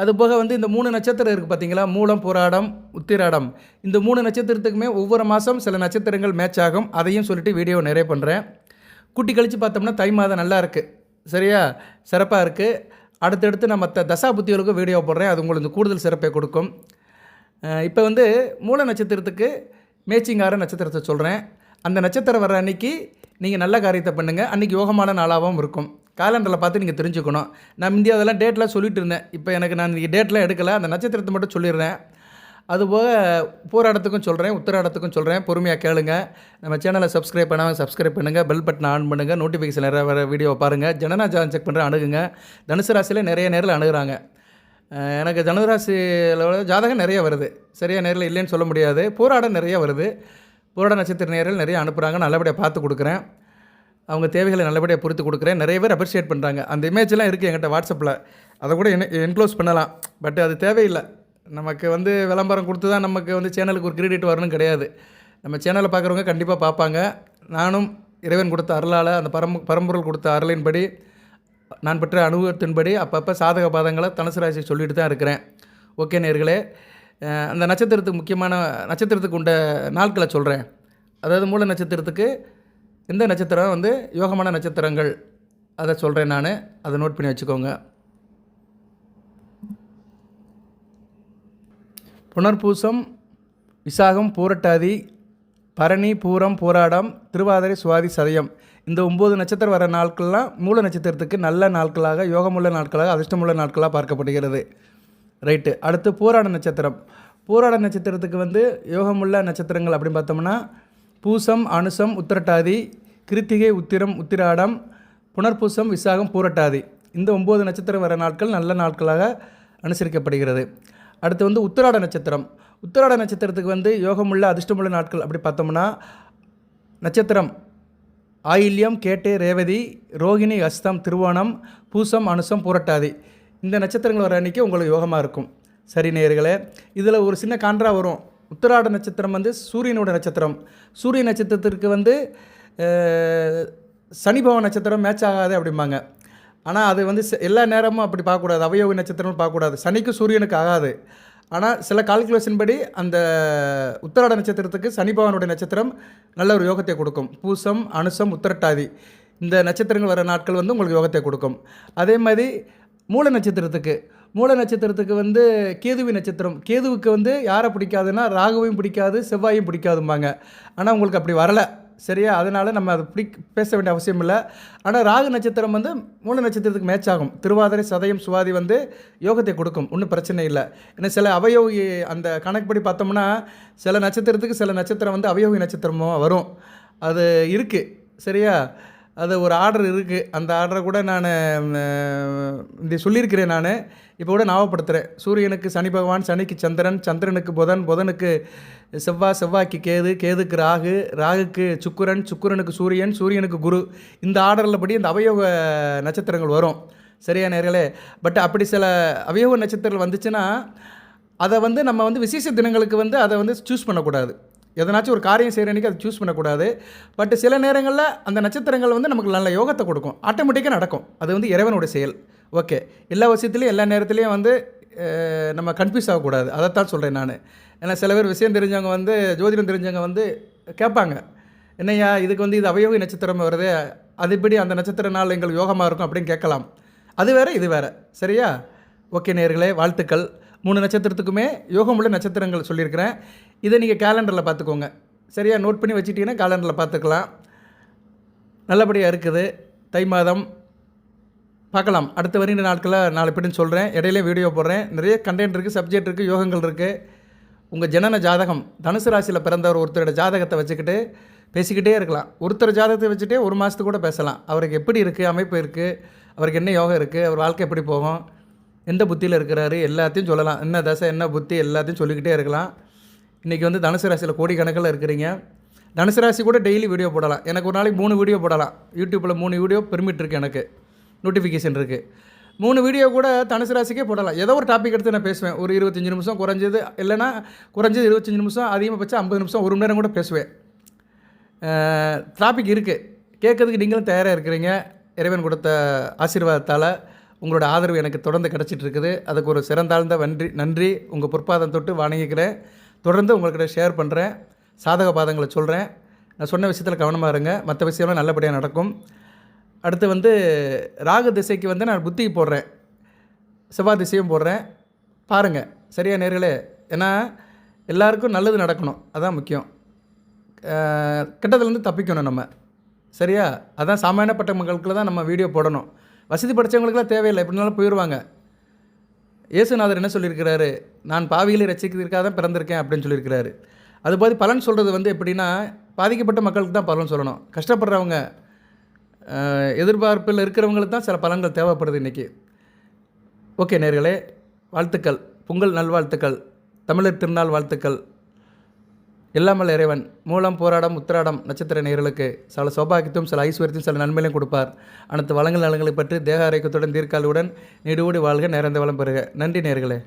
அதுபோக வந்து இந்த மூணு நட்சத்திரம் இருக்குது பார்த்தீங்களா மூலம் புராடம் உத்திராடம். இந்த மூணு நட்சத்திரத்துக்குமே ஒவ்வொரு மாதம் சில நட்சத்திரங்கள் மேட்ச் ஆகும். அதையும் சொல்லிட்டு வீடியோ நிறைய பண்ணுறேன் குட்டி கழித்து பார்த்தோம்னா தை மாதம் நல்லா இருக்குது சரியா? சிறப்பாக இருக்குது அடுத்தடுத்து நான் மற்ற தசா புத்திகளுக்கும் வீடியோ போடுறேன். அது உங்களுக்கு கூடுதல் சிறப்பை கொடுக்கும். இப்போ வந்து மூல நட்சத்திரத்துக்கு மேச்சிங்கார நட்சத்திரத்தை சொல்கிறேன் அந்த நட்சத்திரம் வர்ற அன்னைக்கு நீங்கள் நல்ல காரியத்தை பண்ணுங்கள் அன்றைக்கி யோகமான நாளாகவும் இருக்கும். காலண்டரில் பார்த்து நீங்கள் தெரிஞ்சுக்கணும். நான் முந்தைய அதெல்லாம் டேட்லாம் சொல்லிட்டு இருந்தேன். இப்போ எனக்கு நான் இன்றைக்கி டேட்லாம் எடுக்கலை. அந்த நட்சத்திரத்தை மட்டும் சொல்லிடுறேன். அதுபோக போராடத்துக்கும் சொல்கிறேன் உத்தராடத்துக்கும் சொல்கிறேன் பொறுமையாக கேளுங்க. நம்ம சேனலை சப்ஸ்கிரைப் பண்ணாமல் சப்ஸ்கிரைப் பண்ணுங்கள் பெல் பட்டனை ஆன் பண்ணுங்கள் நோட்டிஃபிகேஷன் நிறைய வர வீடியோவை பாருங்கள் ஜனனா செக் பண்ணுற அணுகுங்க. தனுசு ராசியில் நிறைய நேரில் அணுகுறாங்க. எனக்கு தனுராசியில் ஜாதகம் நிறைய வருது. சரியாக நேரில் இல்லைன்னு சொல்ல முடியாது. போராடம் நிறைய வருது. போராட நட்சத்திர நேரில் நிறைய அனுப்புகிறாங்க நல்லபடியாக பார்த்து கொடுக்குறேன். அவங்க தேவைகளை நல்லபடியாக பொறுத்து கொடுக்குறேன். நிறைய பேர் அப்ரிஷியேட் பண்ணுறாங்க அந்த இமேஜ்லாம் இருக்குது என்கிட்ட வாட்ஸ்அப்பில் அதை கூட என்க்ளோஸ் பண்ணலாம். பட் அது தேவையில்லை. நமக்கு வந்து விளம்பரம் கொடுத்து தான் நமக்கு வந்து சேனலுக்கு ஒரு கிரெடிட் வரணும் கிடையாது. நம்ம சேனலை பார்க்குறவங்க கண்டிப்பாக பார்ப்பாங்க. நானும் இறைவன் கொடுத்த அருளால் அந்த பரம் பரம்பொருள் கொடுத்த அருளின்படி நான் பெற்ற அனுபவத்தின்படி அப்பப்போ சாதக பாதங்களை தனுசு ராசி சொல்லிட்டு தான் இருக்கிறேன். ஓகே நேர்களே அந்த நட்சத்திரத்துக்கு முக்கியமான நட்சத்திரத்துக்கு உண்ட நாட்களை சொல்கிறேன் அதாவது மூல நட்சத்திரத்துக்கு எந்த நட்சத்திரம் வந்து யோகமான நட்சத்திரங்கள். அதை சொல்கிறேன் நான். அதை நோட் பண்ணி வச்சுக்கோங்க. புனர்பூசம் விசாகம் பூரட்டாதி பரணி பூரம் போராடம் திருவாதிரை சுவாதி சதயம். இந்த ஒம்பது நட்சத்திரம் வர நாட்கள்லாம் மூல நட்சத்திரத்துக்கு நல்ல நாட்களாக யோகமுள்ள நாட்களாக அதிர்ஷ்டமுள்ள நாட்களாக பார்க்கப்படுகிறது. ரைட்டு அடுத்து போராட நட்சத்திரம். போராட நட்சத்திரத்துக்கு வந்து யோகமுள்ள நட்சத்திரங்கள் அப்படின்னு பார்த்தோம்னா பூசம் அனுசம் உத்திரட்டாதி கிருத்திகை உத்திரம் உத்திராடம் புனர்பூசம் விசாகம் பூரட்டாதி. இந்த ஒம்பது நட்சத்திரம் வர நாட்கள் நல்ல நாட்களாக அனுசரிக்கப்படுகிறது. அடுத்து வந்து உத்திராட நட்சத்திரம். உத்திராட நட்சத்திரத்துக்கு வந்து யோகமுள்ள அதிர்ஷ்டமுள்ள நாட்கள் அப்படி பார்த்தோம்னா நட்சத்திரம் ஆயில்யம் கேட்டே ரேவதி ரோகிணி அஸ்தம் திருவோணம் பூசம் அனுசம் புரட்டாதி. இந்த நட்சத்திரங்கள் வர அன்றைக்கி உங்களுக்கு யோகமாக இருக்கும். சரி நேர்களே இதில் ஒரு சின்ன காண்ட்ரா வரும். உத்திராட நட்சத்திரம் வந்து சூரியனோட நட்சத்திரம். சூரிய நட்சத்திரத்திற்கு வந்து சனிபவன் நட்சத்திரம் மேட்ச் ஆகாது அப்படிம்பாங்க. ஆனால் அது வந்து எல்லா நேரமும் அப்படி பார்க்கக்கூடாது. அவயோக நட்சத்திரம்னு பார்க்கக்கூடாது. சனிக்கு சூரியனுக்கு ஆகாது. ஆனால் சில கால்குலேஷன் படி அந்த உத்தராட நட்சத்திரத்துக்கு சனிபவனுடைய நட்சத்திரம் நல்ல ஒரு யோகத்தை கொடுக்கும். பூசம் அனுசம் உத்தரட்டாதி. இந்த நட்சத்திரங்கள் வர நாட்கள் வந்து உங்களுக்கு யோகத்தை கொடுக்கும். அதே மாதிரி மூல நட்சத்திரத்துக்கு. மூல நட்சத்திரத்துக்கு வந்து கேதுவி நட்சத்திரம். கேதுவுக்கு வந்து யாரை பிடிக்காதுன்னா ராகுவையும் பிடிக்காது செவ்வாயும் பிடிக்காதும்பாங்க. ஆனால் உங்களுக்கு அப்படி வரலை. சரியா? அதனால் நம்ம அதை பிடி பேச வேண்டிய அவசியம் இல்லை. ஆனால் ராகு நட்சத்திரம் வந்து மூணு நட்சத்திரத்துக்கு மேட்ச் ஆகும். திருவாதிரை சதயம் சுவாதி வந்து யோகத்தை கொடுக்கும். ஒன்றும் பிரச்சனை இல்லை. ஏன்னா சில அவயோகி அந்த கணக்குப்படி பார்த்தோம்னா சில நட்சத்திரத்துக்கு சில நட்சத்திரம் வந்து அவயோகி நட்சத்திரமும் வரும். அது இருக்குது சரியா? அது ஒரு ஆர்டர் இருக்குது அந்த ஆர்டரை கூட நான் இந்த சொல்லியிருக்கிறேன் நான். இப்போ கூட ஞாபகப்படுத்துகிறேன் சூரியனுக்கு சனி பகவான் சனிக்கு சந்திரன் சந்திரனுக்கு புதன் புதனுக்கு செவ்வாய் செவ்வாய்க்கு கேது கேதுக்கு ராகு ராகுக்கு சுக்குரன் சுக்குரனுக்கு சூரியன் சூரியனுக்கு குரு. இந்த ஆர்டரில் படி இந்த அவயோக நட்சத்திரங்கள் வரும். சரியா நேர்களே? பட் அப்படி சில அவயோக நட்சத்திரங்கள் வந்துச்சுன்னா அதை வந்து நம்ம வந்து விசேஷ தினங்களுக்கு வந்து அதை வந்து சூஸ் பண்ணக்கூடாது. எதனாச்சும் ஒரு காரியம் செய்கிற அன்றைக்கி அதை சூஸ் பண்ணக்கூடாது. பட் சில நேரங்களில் அந்த நட்சத்திரங்கள் வந்து நமக்கு நல்ல யோகத்தை கொடுக்கும். ஆட்டோமேட்டிக்காக நடக்கும். அது வந்து இறைவனுடைய செயல். ஓகே. எல்லா விஷயத்துலையும் எல்லா நேரத்துலையும் வந்து நம்ம கன்ஃபியூஸ் ஆகக்கூடாது. அதைத்தான் சொல்கிறேன் நான். ஏன்னா சில பேர் விஷயம் தெரிஞ்சவங்க வந்து ஜோதிடம் தெரிஞ்சவங்க வந்து கேட்பாங்க. என்னய்யா இதுக்கு வந்து இது அவயோகி நட்சத்திரம் வருது அதுபடி அந்த நட்சத்திர நாள் எங்களுக்கு யோகமாக இருக்கும் அப்படின்னு கேட்கலாம். அது வேற இது வேற. சரியா? ஓகே நேர்களே வாழ்த்துக்கள். மூணு நட்சத்திரத்துக்குமே யோகமுள்ள நட்சத்திரங்கள் சொல்லியிருக்கிறேன். இதை நீங்கள் கேலண்டரில் பார்த்துக்கோங்க. சரியா? நோட் பண்ணி வச்சுட்டிங்கன்னா கேலண்டரில் பார்த்துக்கலாம். நல்லபடியாக இருக்குது. தை மாதம் பார்க்கலாம். அடுத்த வருகிற நாட்களில் நாலு பேருன்னு சொல்கிறேன் இடையிலே வீடியோ போடுறேன். நிறைய கண்டென்ட் இருக்குது சப்ஜெக்ட் இருக்குது யோகங்கள் இருக்குது உங்கள் ஜனன ஜாதகம் தனுசு ராசியில் பிறந்தவர் ஒருத்தரோட ஜாதகத்தை வச்சுக்கிட்டு பேசிக்கிட்டே இருக்கலாம். ஒருத்தர் ஜாதகத்தை வச்சுட்டே ஒரு மாதத்துக்கு கூட பேசலாம். அவருக்கு எப்படி இருக்குது அமைப்பு இருக்குது அவருக்கு என்ன யோகம் இருக்குது அவர் வாழ்க்கை எப்படி போகும் எந்த புத்தியில் இருக்கிறாரு எல்லாத்தையும் சொல்லலாம். என்ன தசை என்ன புத்தி எல்லாத்தையும் சொல்லிக்கிட்டே இருக்கலாம். இன்றைக்கி வந்து தனுசு ராசியில் கோடிக்கணக்கில் இருக்கிறீங்க. தனுசு ராசி கூட டெய்லி வீடியோ போடலாம். எனக்கு ஒரு நாளைக்கு மூணு வீடியோ போடலாம். யூடியூப்பில் மூணு வீடியோ பெர்மிட் இருக்குது எனக்கு. நோட்டிஃபிகேஷன் இருக்குது மூணு வீடியோ கூட தனுசு ராசிக்கே போடலாம். ஏதோ ஒரு டாபிக் எடுத்து நான் பேசுவேன். ஒரு இருபத்தஞ்சி நிமிஷம் குறைஞ்சது இல்லைன்னா குறைஞ்சது இருபத்தஞ்சி நிமிஷம் அதிகபட்சம் ஐம்பது நிமிஷம் ஒரு மணி நேரம் கூட பேசுவேன். டாபிக் இருக்குது கேட்கறதுக்கு நீங்களும் தயாராக இருக்கிறீங்க. இறைவன் கொடுத்த ஆசீர்வாதத்தால் உங்களோட ஆதரவு எனக்கு தொடர்ந்து கிடச்சிட்டு இருக்குது. அதுக்கு ஒரு சிறந்தாழ்ந்த நன்றி நன்றி. உங்கள் பொற்பாதம் தொட்டு வணங்கிக்கிறேன். தொடர்ந்து உங்கள்கிட்ட ஷேர் பண்ணுறேன் சாதக பாதங்களை சொல்கிறேன் நான் சொன்ன விஷயத்தில் கவனமாக இருங்க. மற்ற விஷயம்லாம் நல்லபடியாக நடக்கும். அடுத்து வந்து ராகு திசைக்கு வந்து நான் புத்தி போடுறேன். செவ்வாய் திசையும் போடுறேன். பாருங்கள் சரியா நேர்களே? ஏன்னா எல்லாருக்கும் நல்லது நடக்கணும். அதான் முக்கியம். கெட்டதுலேருந்து தப்பிக்கணும் நம்ம. சரியா? அதான் சாமானியப்பட்ட மக்களுக்கு தான் நம்ம வீடியோ போடணும். வசதி படைச்சவங்களுக்குலாம் தேவையில்லை. எப்படினாலும் போயிடுவாங்க. இயேசுநாதர் என்ன சொல்லியிருக்கிறாரு? நான் பாவிகளை ரசிக்கிறதுக்காக தான் பிறந்திருக்கேன் அப்படின்னு சொல்லியிருக்கிறாரு. அது போது பலன் சொல்கிறது வந்து எப்படின்னா பாதிக்கப்பட்ட மக்களுக்கு தான் பலன் சொல்லணும். கஷ்டப்படுறவங்க எதிர்பார்ப்பில் இருக்கிறவங்களுக்கு தான் சில பலன்கள் தேவைப்படுது இன்றைக்கி ஓகே நேர்களே வாழ்த்துக்கள். பொங்கல் நல்வாழ்த்துக்கள். தமிழர் திருநாள் வாழ்த்துக்கள். எல்லாமல் இறைவன் மூலம் போராடம் உத்திராடம் நட்சத்திர நேர்களுக்கு சில சௌபாகியத்தையும் சில ஐஸ்வர்யத்தையும் சில நன்மையிலும் கொடுப்பார். அனைத்து வளங்கள் நலங்களை பற்றி தேக ஆரோக்கியத்துடன் தீர்க்காலுடன் நெடுவோடி வாழ்க நிறைந்த வளம் பெறுக. நன்றி நேர்களே.